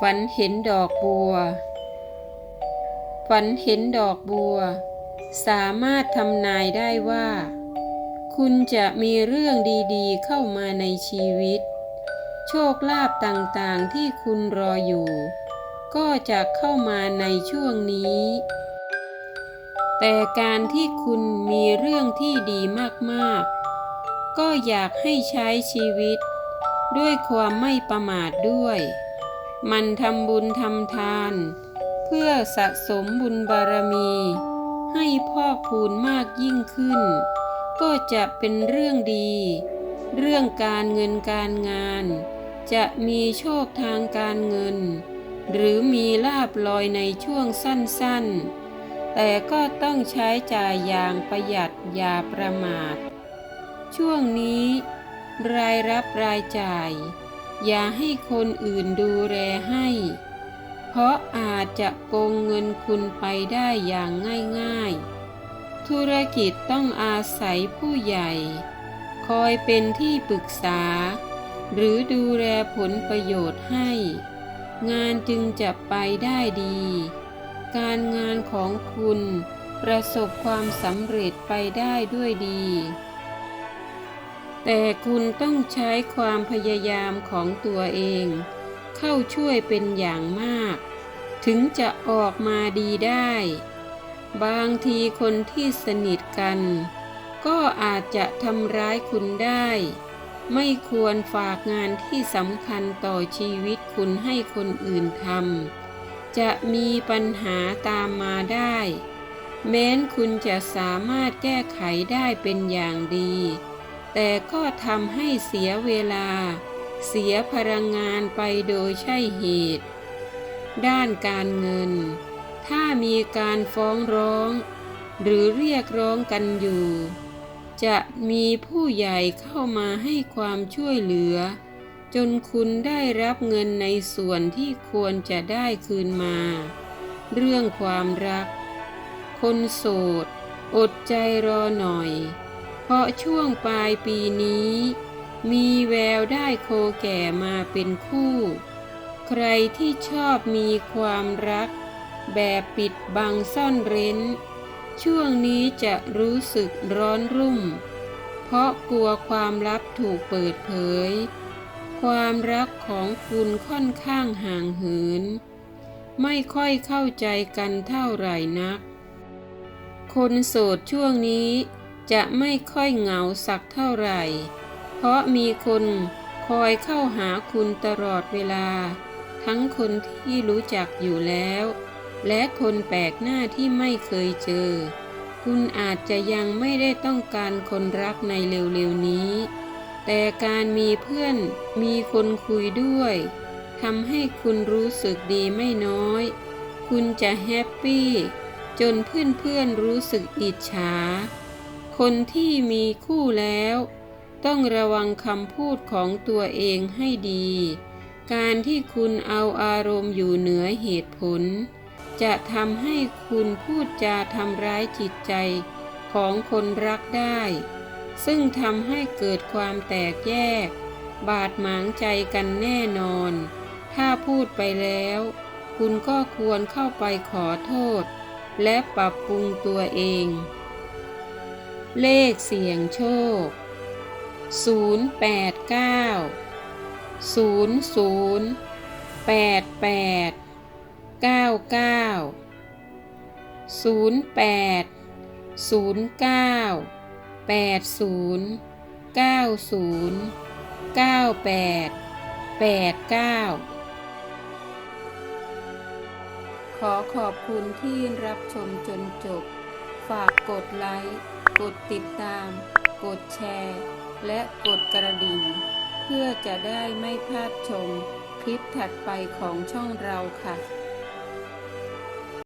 ฝันเห็นดอกบัว ฝันเห็นดอกบัว สามารถทำนายได้ว่า คุณจะมีเรื่องดีๆ เข้ามาในชีวิต โชคลาภต่างๆที่คุณรออยู่ ก็จะเข้ามาในช่วงนี้ แต่การที่คุณมีเรื่องที่ดีมากๆ ก็อยากให้ใช้ชีวิต ด้วยความไม่ประมาทด้วย มันทำบุญทำทาน เพื่อสะสมบุญบารมี ให้พอกพูนมากยิ่งขึ้น ก็จะเป็นเรื่องดี เรื่องการเงินการงาน จะมีโชคทางการเงิน หรือมีลาบลอยในช่วงสั้นๆ แต่ก็ต้องใช้จ่ายอย่างประหยัดอย่าประมาท ช่วงนี้ รายรับรายจ่าย อย่าให้คนอื่นดูแลให้ เพราะอาจจะโกงเงินคุณไปได้อย่างง่ายๆ ธุรกิจต้องอาศัยผู้ใหญ่ คอยเป็นที่ปรึกษา หรือดูแลผลประโยชน์ให้ งานจึงจะไปได้ดี การงานของคุณประสบความสำเร็จไปได้ด้วยดี แต่คุณต้องใช้ความพยายามของตัวเอง เข้าช่วยเป็นอย่างมาก ถึงจะออกมาดีได้ บางทีคนที่สนิทกัน ก็อาจจะทำร้ายคุณได้ ไม่ควรฝากงานที่สำคัญต่อชีวิตคุณให้คนอื่นทำจะมีปัญหาตามมาได้ แม้นคุณจะสามารถแก้ไขได้เป็นอย่างดี แต่ก็ทำให้เสียเวลา เสียพลังงานไปโดยใช่เหตุ ด้านการเงิน ถ้ามีการฟ้องร้อง หรือเรียกร้องกันอยู่ จะมีผู้ใหญ่เข้ามาให้ความช่วยเหลือ จนคุณได้รับเงินในส่วนที่ควรจะได้คืนมา เรื่องความรัก คนโสด อดใจรอหน่อย พราะช่วงปลายปีนี้ มีแววได้โคแก่มาเป็นคู่ ใครที่ชอบมีความรัก แบบปิดบังซ่อนเร้น ช่วงนี้จะรู้สึกร้อนรุ่ม เพราะกลัวความลับถูกเปิดเผย ความรักของคุณค่อนข้างห่างเหิน ไม่ค่อยเข้าใจกันเท่าไหร่นัก คนโสดช่วงนี้ จะไม่ค่อยเหงาสักเท่าไหร่ เพราะมีคนคอยเข้าหาคุณตลอดเวลา ทั้งคนที่รู้จักอยู่แล้ว และคนแปลกหน้าที่ไม่เคยเจอ คุณอาจจะยังไม่ได้ต้องการคนรักในเร็วๆนี้ แต่การมีเพื่อนมีคนคุยด้วยทำให้คุณรู้สึกดีไม่น้อย คุณจะแฮปปี้ จนเพื่อนๆรู้สึกอิจฉา คนที่มีคู่แล้ว ต้องระวังคำพูดของตัวเองให้ดี การที่คุณเอาอารมณ์อยู่เหนือเหตุผล จะทำให้คุณพูดจาทำร้ายจิตใจของคนรักได้ ซึ่งทำให้เกิดความแตกแยก บาดหมางใจกันแน่นอน ถ้าพูดไปแล้ว คุณก็ควรเข้าไปขอโทษ และปรับปรุงตัวเอง เลขเสี่ยงโชค 089 00 88 99 08 09 80 90 98 89 ขอขอบคุณที่รับชมจนจบ ฝากกดไลค์ กดติดตาม กดแชร์ และกดกระดิ่ง เพื่อจะได้ไม่พลาดชมคลิปถัดไปของช่องเราค่ะ